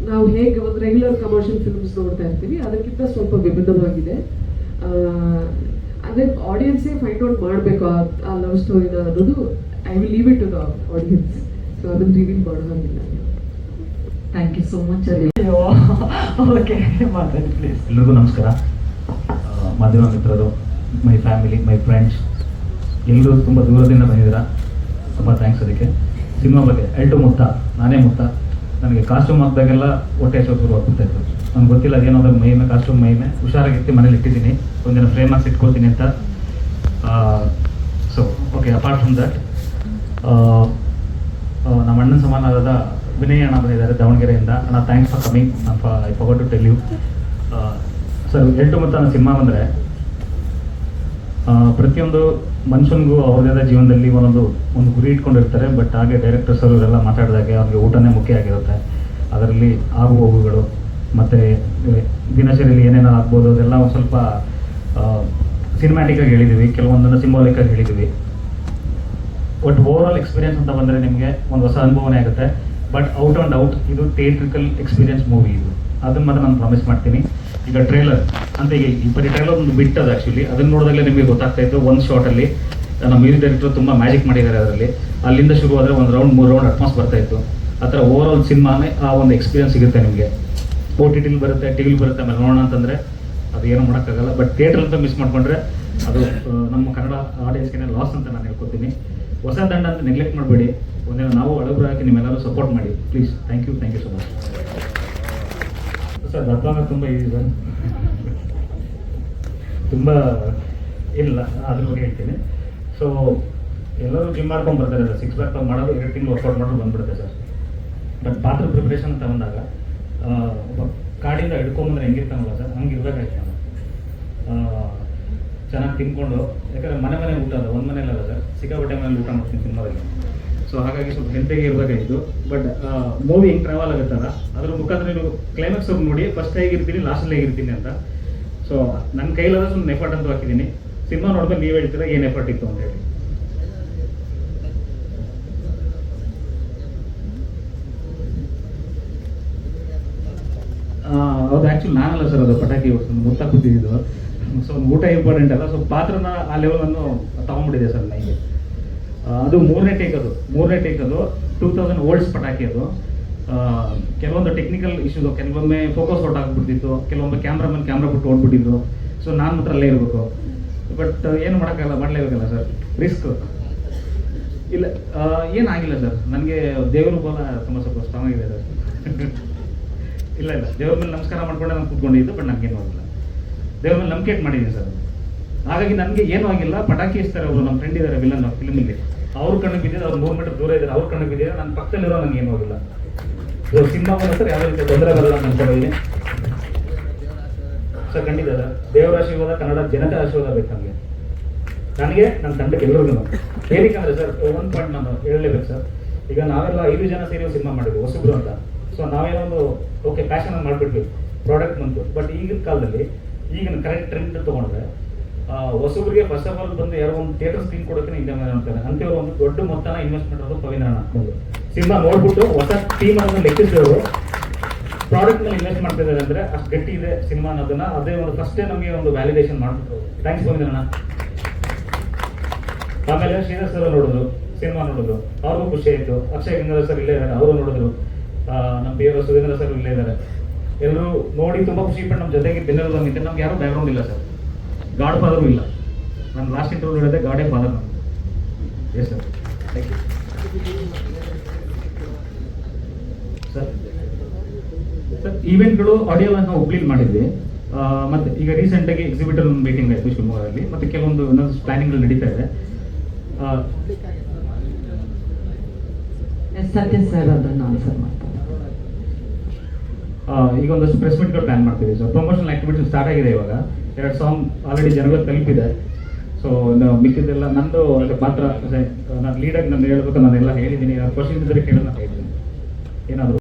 ನಾವು ಹೇಗೆ ಒಂದು ರೆಗ್ಯುಲರ್ ಕಮರ್ಷಿಯಲ್ ಫಿಲ್ಮ್ಸ್ ನೋಡ್ತಾ ಇರ್ತೀವಿ ಅದಕ್ಕಿಂತ ಸ್ವಲ್ಪ ವಿಭಿನ್ನವಾಗಿದೆ. ಅದೇ ಆಡಿಯನ್ಸೇ ಫೈಂಡ್ ಔಟ್ ಮಾಡಬೇಕು ಆ ಲವ್ ಸ್ಟೋರಿನ ಅನ್ನೋದು I will leave it to the audience so ಅದನ್ನು ರಿವೀಲ್ ಮಾಡೋ ಹಾಗಿಲ್ಲ. ಥ್ಯಾಂಕ್ ಯು ಸೋ ಮಚ್ ಅಲ್ಲಿ ಓಕೆ ಮಾತಾಡಿ ಪ್ಲೀಸ್ ಎಲ್ರಿಗೂ ನಮಸ್ಕಾರ. ಮಾಧ್ಯಮ ಮಿತ್ರರು ಮೈ ಫ್ಯಾಮಿಲಿ ಮೈ ಫ್ರೆಂಡ್ಸ್ ಎಲ್ಲರೂ ತುಂಬ ದೂರದಿಂದ ಬಂದಿದ್ದೀರಾ? ತುಂಬ ಥ್ಯಾಂಕ್ಸ್ ಅದಕ್ಕೆ. ಸಿನಿಮಾ ಬಗ್ಗೆ ಎಲ್ಟು ಮುತ್ತ ನಾನೇ ಮುತ್ತ ನನಗೆ ಕಾಸ್ಟ್ಯೂಮ್ ಹಾಕಿದಾಗೆಲ್ಲ ಹೊಟ್ಟೆ ಹಚ್ಚೋ ಶುರು ಆಗ್ಬಿಡ್ತಾಯಿತ್ತು ನನಗೆ ಗೊತ್ತಿಲ್ಲ ಅದೇನೋ ಅದ್ರ ಮೈಮೆ ಕಾಸ್ಟ್ಯೂಮ್ ಮೈಮೆ. ಹುಷಾರಾಗಿತ್ತು ಮನೇಲಿ ಇಟ್ಟಿದ್ದೀನಿ. ಒಂದಿನ ಫ್ರೇಮ್ ಹಾಕಿ ಇಟ್ಕೊಳ್ತೀನಿ ಅಂತ. So okay apart from that ನಮ್ಮ ಅಣ್ಣನ ಸಮಾನವಾದ ವಿನಯ್ ಅಣ್ಣ ಬಂದಿದ್ದಾರೆ ದಾವಣಗೆರೆಯಿಂದ. ಅಣ್ಣ ಥ್ಯಾಂಕ್ಸ್ ಫಾರ್ ಕಮಿಂಗ್ ನಾನು I forgot to tell you sir ಎಂಟು ಮತ್ತು ಸಿನಿಮಾ ಬಂದರೆ ಪ್ರತಿಯೊಂದು ಮನುಷ್ಯನಿಗೂ ಅವ್ರದೇ ಜೀವನದಲ್ಲಿ ಒಂದೊಂದು, ಒಂದು ಗುರಿ ಇಟ್ಕೊಂಡಿರ್ತಾರೆ ಬಟ್ ಹಾಗೆ ಡೈರೆಕ್ಟರ್ಸ್ ಅವರೆಲ್ಲ ಮಾತಾಡಿದಾಗೆ ಅವ್ರಿಗೆ ಊಟನೇ ಮುಖ್ಯ ಆಗಿರುತ್ತೆ. ಅದರಲ್ಲಿ ಆಗು ಹೋಗುಗಳು ಮತ್ತು ದಿನಚರಿಯಲ್ಲಿ ಏನೇನೋ ಆಗ್ಬೋದು, ಅದೆಲ್ಲ ಒಂದು ಸ್ವಲ್ಪ ಸಿನಿಮ್ಯಾಟಿಕಾಗಿ ಹೇಳಿದ್ದೀವಿ ಕೆಲವೊಂದನ್ನು ಸಿಂಬಾಲಿಕ್ ಆಗಿ ಹೇಳಿದ್ದೀವಿ ಬಟ್ ಓವರ್ ಆಲ್ ಎಕ್ಸ್ಪೀರಿಯನ್ಸ್ ಅಂತ ಬಂದರೆ ನಿಮಗೆ ಒಂದು ಹೊಸ ಅನುಭವನೇ ಆಗುತ್ತೆ. ಬಟ್ ಔಟ್ ಆ್ಯಂಡ್ ಔಟ್ ಇದು ಥಿಯೇಟ್ರಿಕಲ್ ಎಕ್ಸ್ಪೀರಿಯನ್ಸ್ ಮೂವಿ ಇದು. ಅದನ್ನು ಮಾತ್ರ ನಾನು ಪ್ರಾಮಿಸ್ ಮಾಡ್ತೀನಿ. ಈಗ ಟ್ರೇಲರ್ ಅಂತ ಈ ಬರೀ ಟ್ರೈಲರ್ ಒಂದು ಬಿಟ್ಟದು ಆ್ಯಕ್ಚುಲಿ ಅದನ್ನು ನೋಡಿದಾಗಲೇ ನಿಮಗೆ ಗೊತ್ತಾಗ್ತಾ ಇತ್ತು. ಒಂದು ಶಾರ್ಟಲ್ಲಿ ನಮ್ಮ ಮ್ಯೂಸಿಕ್ ಡೈರೆಕ್ಟರ್ ತುಂಬ ಮ್ಯಾಜಿಕ್ ಮಾಡಿದ್ದಾರೆ ಅದರಲ್ಲಿ. ಅಲ್ಲಿಂದ ಶುರು ಆದರೆ ಒಂದು ರೌಂಡ್ ಮೂರು ರೌಂಡ್ ಅಟ್ಮಾಸ್ ಬರ್ತಾ ಇತ್ತು. ಆ ಥರ ಓವರ್ ಆಲ್ ಸಿನಿಮಾನೇ ಆ ಒಂದು ಎಕ್ಸ್ಪೀರಿಯನ್ಸ್ ಸಿಗುತ್ತೆ ನಿಮಗೆ. ಓ ಟಿ ಟಿಲಿ ಬರುತ್ತೆ ಟಿ ವಿಲಿ ಬರುತ್ತೆ, ಆಮೇಲೆ ನೋಡೋಣ ಅಂತಂದರೆ ಅದು ಏನೂ ಮಾಡೋಕ್ಕಾಗಲ್ಲ. ಬಟ್ ಥಿಯೇಟರ್ ಅಂತ ಮಿಸ್ ಮಾಡ್ಕೊಂಡ್ರೆ ಅದು ನಮ್ಮ ಕನ್ನಡ ಆಡಿಯನ್ಸ್ಗೆ ಲಾಸ್ ಅಂತ ನಾನು ಹೇಳ್ಕೊತೀನಿ. ಹೊಸ ತಂಡ ಅಂತ ನೆಗ್ಲೆಕ್ಟ್ ಮಾಡಬೇಡಿ. ಒಂದಿನ ನಾವು ಒಳಗಡೆ ಹಾಕಿ ನಿಮ್ಮೆಲ್ಲರೂ ಸಪೋರ್ಟ್ ಮಾಡಿ. Please thank you thank you so much sir ಅರ್ಥ ತುಂಬ ಈಸಿ ಸರ್. ತುಂಬ ಇಲ್ಲ ಬಗ್ಗೆ ಹೇಳ್ತೀನಿ. ಸೊ ಎಲ್ಲರೂ ಜಿಮ್ ಮಾಡ್ಕೊಂಡು ಬರ್ತಾರೆ ಸರ್ ಸಿಕ್ಸ್ ಪ್ಯಾಕ್ ಮಾಡೋದು ಎರಡು ತಿಂಗಳು ವರ್ಕೌಟ್ ಮಾಡೋದು ಬಂದ್ಬಿಡುತ್ತೆ ಸರ್ ಬಟ್ ಪಾತ್ರ ಪ್ರಿಪ್ರೇಷನ್ ಅಂತ ಬಂದಾಗ ಕಾಡಿಂದ ಹಿಡ್ಕೊಂಬಂದ್ರೆ ಹೆಂಗಿರ್ತಾನಲ್ಲ ಸರ್ ಹಂಗೆ ಇರ್ಬೇಕಾಯ್ತು ನಾನು ಚೆನ್ನಾಗಿ ತಿನ್ಕೊಂಡು, ಯಾಕಂದ್ರೆ ಮನೆ ಮನೆ ಊಟ ಅಲ್ಲ, ಒಂದು ಮನೆಯಲ್ಲ ಸರ್ ಸಿಕ್ಕಾಪಟ್ಟೆ ಮನೇಲಿ ಊಟ ಮಾಡ್ತೀನಿ ಸಿನಿಮಾದಲ್ಲಿ ಸೊ ಹಾಗಾಗಿ ಸ್ವಲ್ಪ ಹೆಲ್ತಿಗೆ ಇರಬೇಕಾಗಿತ್ತು ಬಟ್ ಮೂವಿ ಹೆಂಗೆ ಟ್ರಾವೆಲ್ ಆಗುತ್ತಲ್ಲ, ಅದ್ರ ಮುಖಾಂತರ ನೀವು ಕ್ಲೈಮ್ಯಾಕ್ಸ್ ಹೋಗಿ ನೋಡಿ ಫಸ್ಟ್ ಹೇಗಿರ್ತೀನಿ ಲಾಸ್ಟಲ್ಲಿ ಹೇಗಿರ್ತೀನಿ ಅಂತ. ಸೊ ನನ್ನ ಕೈಲಾದ ಸುಮ್ಮನೆ ಎಫರ್ಟ್ ಅಂತ ಹಾಕಿದ್ದೀನಿ. ಸಿನಿಮಾ ನೋಡಿದ್ರೆ ನೀವು ಹೇಳ್ತೀರಾ, ಏನು ಎಫರ್ಟ್ ಇತ್ತು ಅಂತ ಹೇಳಿ. ಹೌದು ಆ್ಯಕ್ಚುಲಿ ನಾನಲ್ಲ ಸರ್ ಅದು ಪಟಾಕಿ ಮುತ್ತ ಕೂತಿದ್ದು ಸೊ ಊಟ ಇಂಪಾರ್ಟೆಂಟ್ ಅಲ್ಲ. ಸೊ ಪಾತ್ರನ ಆ ಲೆವೆಲನ್ನು ತಗೊಂಡ್ಬಿಟ್ಟಿದೆ ಸರ್ ನನಗೆ. ಅದು ಮೂರನೇ ಟೇಕ್ ಅದು. ಮೂರನೇ ಟೇಕ್ ಅದು ಟೂ ತೌಸಂಡ್ ಓಲ್ಡ್ಸ್ ಪಟಾಕಿ ಅದು. ಕೆಲವೊಂದು ಟೆಕ್ನಿಕಲ್ ಇಶ್ಯೂಸ್ ಕೆಲವೊಮ್ಮೆ ಫೋಕಸ್ ಔಟ್ ಆಗ್ಬಿಡ್ತಿತ್ತು ಕೆಲವೊಮ್ಮೆ ಕ್ಯಾಮ್ರಾ ಮೇಲೆ ಕ್ಯಾಮ್ರಾ ಬಿಟ್ಟು ಓಡ್ಬಿಟ್ಟಿದ್ರು. ಸೊ ನಾನು ಮಾತ್ರ ಅಲ್ಲೇ ಇರಬೇಕು. ಬಟ್ ಏನು ಮಾಡೋಕ್ಕಾಗಲ್ಲ ಮಾಡಲೇಬೇಕಲ್ಲ ಸರ್ ರಿಸ್ಕ್ ಇಲ್ಲ ಆ, ಏನಾಗಿಲ್ಲ ಸರ್ ನನಗೆ ದೇವರು ಬಲ ತುಂಬ ಸ್ವಲ್ಪ ಸ್ಟ್ರಾಂಗ್ ಆಗಿದೆ ಸರ್ ಇಲ್ಲ ಇಲ್ಲ. ದೇವ್ರ ಮೇಲೆ ನಮಸ್ಕಾರ ಮಾಡ್ಕೊಂಡೆ ನಾನು ಕೂತ್ಕೊಂಡಿದ್ದು ಬಟ್ ನನಗೇನು ಆಗಿಲ್ಲ ದೇವ್ರ ಮೇಲೆ ನಂಬಿಕೆ ಮಾಡಿದ್ದೀನಿ ಸರ್ ಹಾಗಾಗಿ ನನಗೆ ಏನೂ ಆಗಿಲ್ಲ. ಪಟಾಕಿ ಇಸ್ತಾರೆ ಅವರು ನಮ್ಮ ಫ್ರೆಂಡ್ ಇದ್ದಾರೆ ವಿಲನ್ ಫಿಲ್ಮಿಗೆ ಅವ್ರ ಕಣ್ಣಿಗೆ ಬಿದ್ದಿದ್ದು ಅವ್ರು ಮೂರು ಮೀಟರ್ ದೂರ ಇದ್ದಾರೆ ಅವ್ರ ಕಣ್ಣಿಗೆ ಬಿದ್ದಿದ್ದಾರೆ ನನ್ನ ಪಕ್ಕದಲ್ಲಿರೋ ನನಗೆ ಏನೂ ಆಗಿಲ್ಲ. ಇದು ಸಿನಿಮಾ ಸರ್ ಯಾವುದೇ ರೀತಿ ತೊಂದರೆ ಬರಲ್ಲ ಅಂತ ಅನ್ಕೊಂಡಿದ್ದೀನಿ ಸರ್, ಖಂಡಿತ ಸರ್. ದೇವರ ಆಶೀರ್ವಾದ, ಕನ್ನಡ ಜನತೆ ಆಶೀರ್ವಾದ ಬೇಕು ನಮಗೆ. ನನಗೆ, ನನ್ನ ತಂಡಕ್ಕೆ ಎಲ್ಲರಿಗೂ ಏನಕ್ಕೆ ಸರ್ ಒಂದು ಪಾಯಿಂಟ್ ನಾನು ಹೇಳಲೇಬೇಕು ಸರ್. ಈಗ ನಾವೆಲ್ಲ ಐದು ಜನ ಸೇರಿ ಸಿನಿಮಾ ಮಾಡಿದ್ವಿ, ಹೊಸಬ್ರು ಅಂತ. ಸೊ ನಾವೇನೋ ಒಂದು ಓಕೆ ಪ್ಯಾಷನ್ ಮಾಡಿಬಿಟ್ವಿ. ಪ್ರಾಡಕ್ಟ್ ಬಂತು. ಬಟ್ ಈಗಿನ ಕಾಲದಲ್ಲಿ, ಈಗಿನ ಕರೆಕ್ಟ್ ಟ್ರೆಂಡ್ ತೊಗೊಂಡ್ರೆ ಹೊಸಬ್ರಿಗೆ ಫಸ್ಟ್ ಆಫ್ ಆಲ್ ಬಂದು ಯಾರೋ ಒಂದು ಥಿಯೇಟರ್ ಸ್ಕ್ರೀನ್ ಕೊಡೋಕೆ ಇದೆ ಅಂತಾರೆ. ಅಂತೇವ್ರು ಒಂದು ದೊಡ್ಡ ಮೊತ್ತನ ಇನ್ವೆಸ್ಟ್ಮೆಂಟ್ ಮಾಡೋದು ಪವಿತ್ರಣ್ಣ ಅಣ್ಣ ಸಿನಿಮಾ ನೋಡ್ಬಿಟ್ಟು ಹೊಸ ಟೀಮ್ ಅನ್ನು ಲೆಕ್ಕಿಸಿದವರು ಪ್ರಾಡಕ್ಟ್ ಮೇಲೆ ಇನ್ವೆಸ್ಟ್ ಮಾಡ್ತಿದ್ದಾರೆ ಅಂದ್ರೆ ಅಷ್ಟು ಗಟ್ಟಿ ಇದೆ ಸಿನಿಮಾ ಅನ್ನೋದನ್ನ ಅದೇ ಒಂದು ಫಸ್ಟೇ ನಮಗೆ ಒಂದು ವ್ಯಾಲಿಡೇಷನ್ ಮಾಡ್ಬಿಟ್ಟು ಥ್ಯಾಂಕ್ಸ್ ಅಣ್ಣ. ಆಮೇಲೆ ಶ್ರೀಧರ್ ಸರ್ ನೋಡಿದ್ರು, ಸಿನಿಮಾ ನೋಡಿದ್ರು. ಅವ್ರಿಗೂ ಖುಷಿ ಆಯ್ತು. ಅಕ್ಷಯ್ ಗಂಗಾಧರ್ ಸರ್ ಇಲ್ಲೇ ಇದ್ದಾರೆ ಅವರು ನೋಡಿದ್ರು. ನಮ್ಮ ಪಿ ಆರ್ ಸುರೇಂದ್ರ ಸರ್ ಇಲ್ಲೇ ಇದ್ದಾರೆ ಎಲ್ಲರೂ ನೋಡಿ ತುಂಬಾ ಖುಷಿ ಪಟ್ಟು ನಮ್ಮ ಜೊತೆಗೆ ಬೆನ್ನೆಲ್ಲ ನಮ್ಗೆ ಯಾರು ಬ್ಯಾಕ್ಗ್ರೌಂಡ್ ಇಲ್ಲ ಸರ್ ಗಾಡ್ ಫಾದರು ಇಲ್ಲ. ನಾನು ಲಾಸ್ಟ್ ಇಂಟರ್ವ್ಯೂ ಹೇಳಿದೆ ಗಾಡೇ ಫಾದರ್ ನಾನು. Yes sir thank you sir sir ಈವೆಂಟ್ಗಳು audio ನಾವು ಹುಬ್ಳಿಲಿ ಮಾಡಿದ್ವಿ. ಮತ್ತೆ ಈಗ ರೀಸೆಂಟಾಗಿ ಎಕ್ಸಿಬಿಟರ್ ಒಂದು ಮೀಟಿಂಗ್ ಆಯಿತು ಶಿವಮೊಗ್ಗದಲ್ಲಿ. ಮತ್ತೆ ಕೆಲವೊಂದು ಇನ್ನೊಂದು ಪ್ಲಾನಿಂಗ್ಗಳು ನಡೀತಾ ಇದೆ. ಸತ್ಯ ಸರ್ ಅದನ್ನು ಆನ್ಸರ್ ಮಾಡ್ತಾರೆ ಈಗ ಒಂದಷ್ಟು ಪ್ರೆಸ್ ಮೀಟ್ಗಳು ಪ್ಲಾನ್ ಮಾಡ್ತೀವಿ ಸರ್ ಪ್ರಮೋಷನಲ್ ಆಕ್ಟಿವಿಟಿ ಸ್ಟಾರ್ಟ್ ಆಗಿದೆ ಇವಾಗ. ಎರಡು ಸಾಂಗ್ ಆಲ್ರೆಡಿ ಜನಗಳು ತಲುಪಿದೆ ಸೊ ಮಿಕ್ಕಿದ್ದೆಲ್ಲ ನಂದು ಪಾತ್ರ ನಾನು ಲೀಡಾಗಿ ನಾನು ಹೇಳ್ಬೇಕು ನಾನೆಲ್ಲ ಹೇಳಿದ್ದೀನಿ. ಕ್ವಶನ್ ಇದ್ದರೆ ಕೇಳೋಣ. ಹೇಳ್ತೀನಿ ಏನಾದರೂ